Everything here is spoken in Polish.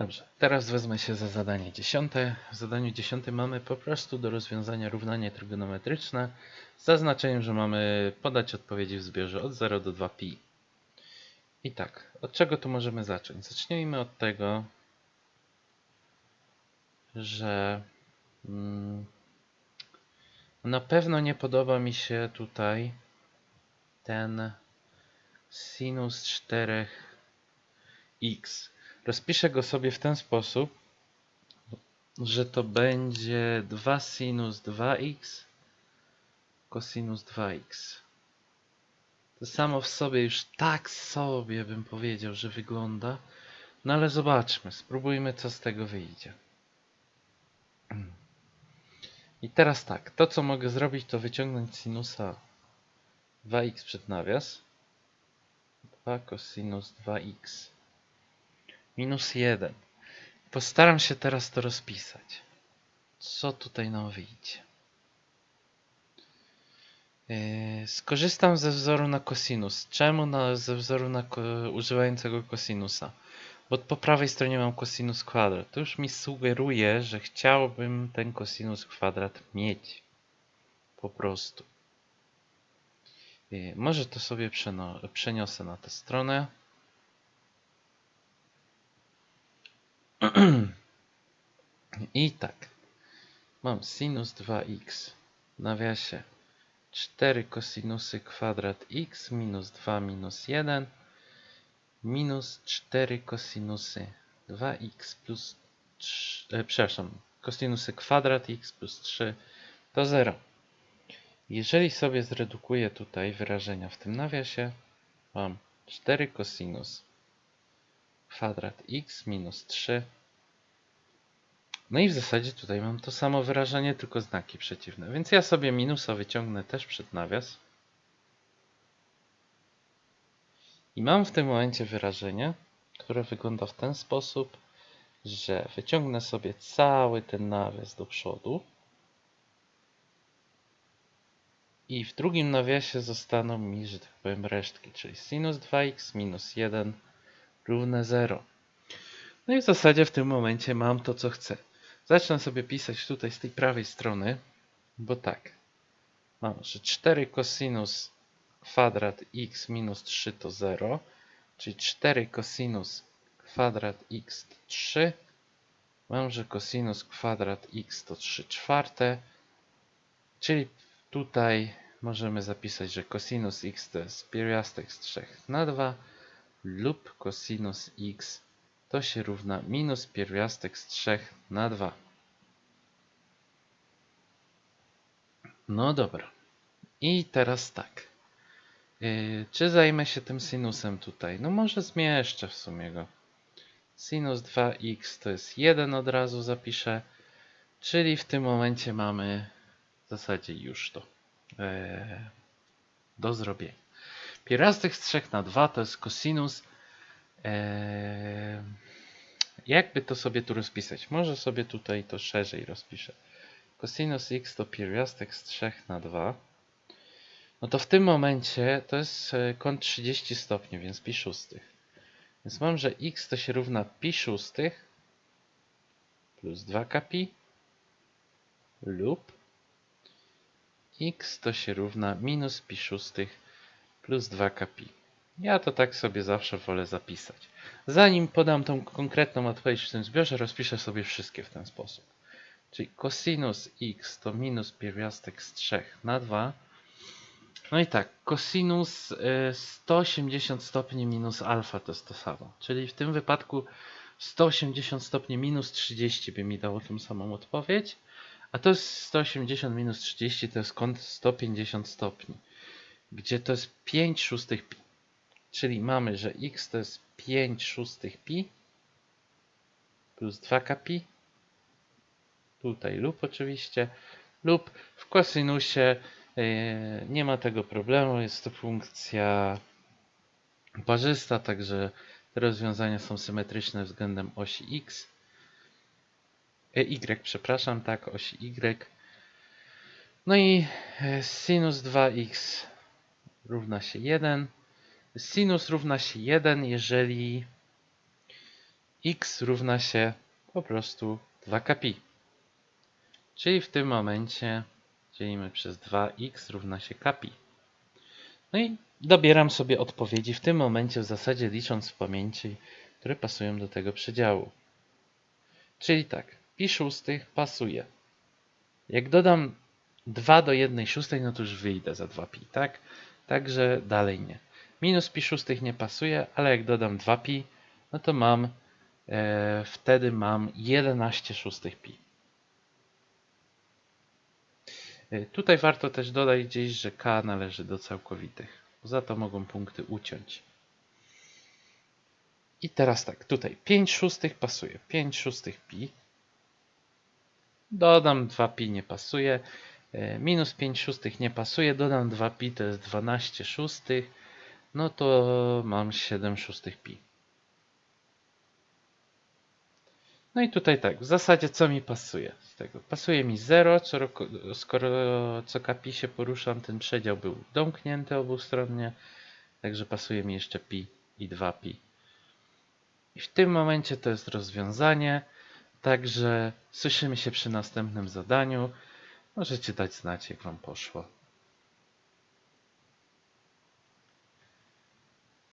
Dobrze, teraz wezmę się za zadanie dziesiąte. W zadaniu dziesiątym mamy po prostu do rozwiązania równanie trygonometryczne z zaznaczeniem, że mamy podać odpowiedzi w zbiorze od 0 do 2pi. I tak, od czego tu możemy zacząć? Zacznijmy od tego, że mm, na pewno nie podoba mi się tutaj ten sinus 4x. Rozpiszę go sobie w ten sposób, że to będzie 2 sinus 2x cosinus 2x. To samo w sobie już tak sobie bym powiedział, że wygląda. No ale zobaczmy, spróbujmy co z tego wyjdzie. I teraz tak, to co mogę zrobić to wyciągnąć sinusa 2x przed nawias. 2 cosinus 2x minus 1. Postaram się teraz to rozpisać. Co tutaj nam wyjdzie? Yy, skorzystam ze wzoru na cosinus. Czemu na, ze wzoru na ko, używającego cosinusa? Bo po prawej stronie mam cosinus kwadrat. To już mi sugeruje, że chciałbym ten cosinus kwadrat mieć. Po prostu. Yy, może to sobie przeniosę na tę stronę. I tak. Mam sinus 2x w nawiasie 4 cosinusy kwadrat x minus 2 minus 1 minus 4 cosinusy 2x plus 3, e, przepraszam, cosinusy kwadrat x plus 3 to 0. Jeżeli sobie zredukuję tutaj wyrażenia w tym nawiasie, mam 4 cosinus kwadrat x minus 3 no i w zasadzie tutaj mam to samo wyrażenie, tylko znaki przeciwne. Więc ja sobie minusa wyciągnę też przed nawias. I mam w tym momencie wyrażenie, które wygląda w ten sposób, że wyciągnę sobie cały ten nawias do przodu. I w drugim nawiasie zostaną mi, że tak powiem, resztki, czyli sinus 2x minus 1 równe 0. No i w zasadzie w tym momencie mam to, co chcę. Zacznę sobie pisać tutaj z tej prawej strony, bo tak. Mam, że 4 cosinus kwadrat x minus 3 to 0, czyli 4 cosinus kwadrat x to 3. Mam, że cosinus kwadrat x to 3 czwarte, czyli tutaj możemy zapisać, że cosinus x to jest pierwiastek z 3 na 2 lub cosinus x to się równa minus pierwiastek z 3 na 2. No dobra. I teraz tak. Yy, czy zajmę się tym sinusem tutaj? No może zmieszczę w sumie go. Sinus 2x to jest 1 od razu zapiszę. Czyli w tym momencie mamy w zasadzie już to yy, do zrobienia. Pierwiastek z 3 na 2 to jest cosinus Eee, jakby to sobie tu rozpisać? Może sobie tutaj to szerzej rozpiszę. Cosinus x to pierwiastek z 3 na 2. No to w tym momencie to jest e, kąt 30 stopni, więc pi szóstych. Więc mam, że x to się równa pi szóstych plus 2 pi lub x to się równa minus pi szóstych plus 2 pi. Ja to tak sobie zawsze wolę zapisać. Zanim podam tą konkretną odpowiedź w tym zbiorze, rozpiszę sobie wszystkie w ten sposób. Czyli cosinus x to minus pierwiastek z 3 na 2. No i tak, cosinus y, 180 stopni minus alfa to jest to samo. Czyli w tym wypadku 180 stopni minus 30 by mi dało tą samą odpowiedź. A to jest 180 minus 30 to jest kąt 150 stopni. Gdzie to jest 5 szóstych pi. Czyli mamy, że x to jest 5 szóstych pi plus 2 pi. Tutaj lub oczywiście. Lub w kosynusie yy, nie ma tego problemu. Jest to funkcja parzysta, także te rozwiązania są symetryczne względem osi x. E, y, przepraszam, tak, osi y. No i e, sinus 2x równa się 1 sinus równa się 1, jeżeli x równa się po prostu 2 pi. Czyli w tym momencie dzielimy przez 2x równa się pi. No i dobieram sobie odpowiedzi w tym momencie w zasadzie licząc w pamięci, które pasują do tego przedziału. Czyli tak, pi szóstych pasuje. Jak dodam 2 do 1 szóstej, no to już wyjdę za 2pi, tak? Także dalej nie. Minus pi szóstych nie pasuje, ale jak dodam 2pi, no to mam, e, wtedy mam 11 szóstych pi. E, Tutaj warto też dodać gdzieś, że k należy do całkowitych. Za to mogą punkty uciąć. I teraz tak, tutaj 5 szóstych pasuje. 5 szóstych pi. Dodam 2 pi nie pasuje. E, Minus 5 szóstych nie pasuje. Dodam 2 pi to jest 12 szóstych. No to mam 7 szóstych pi. No i tutaj tak, w zasadzie co mi pasuje z tego? Pasuje mi 0, co, roko- skoro co kapi się poruszam, ten przedział był domknięty obustronnie, także pasuje mi jeszcze pi i 2 pi. I w tym momencie to jest rozwiązanie, także słyszymy się przy następnym zadaniu. Możecie dać znać, jak Wam poszło.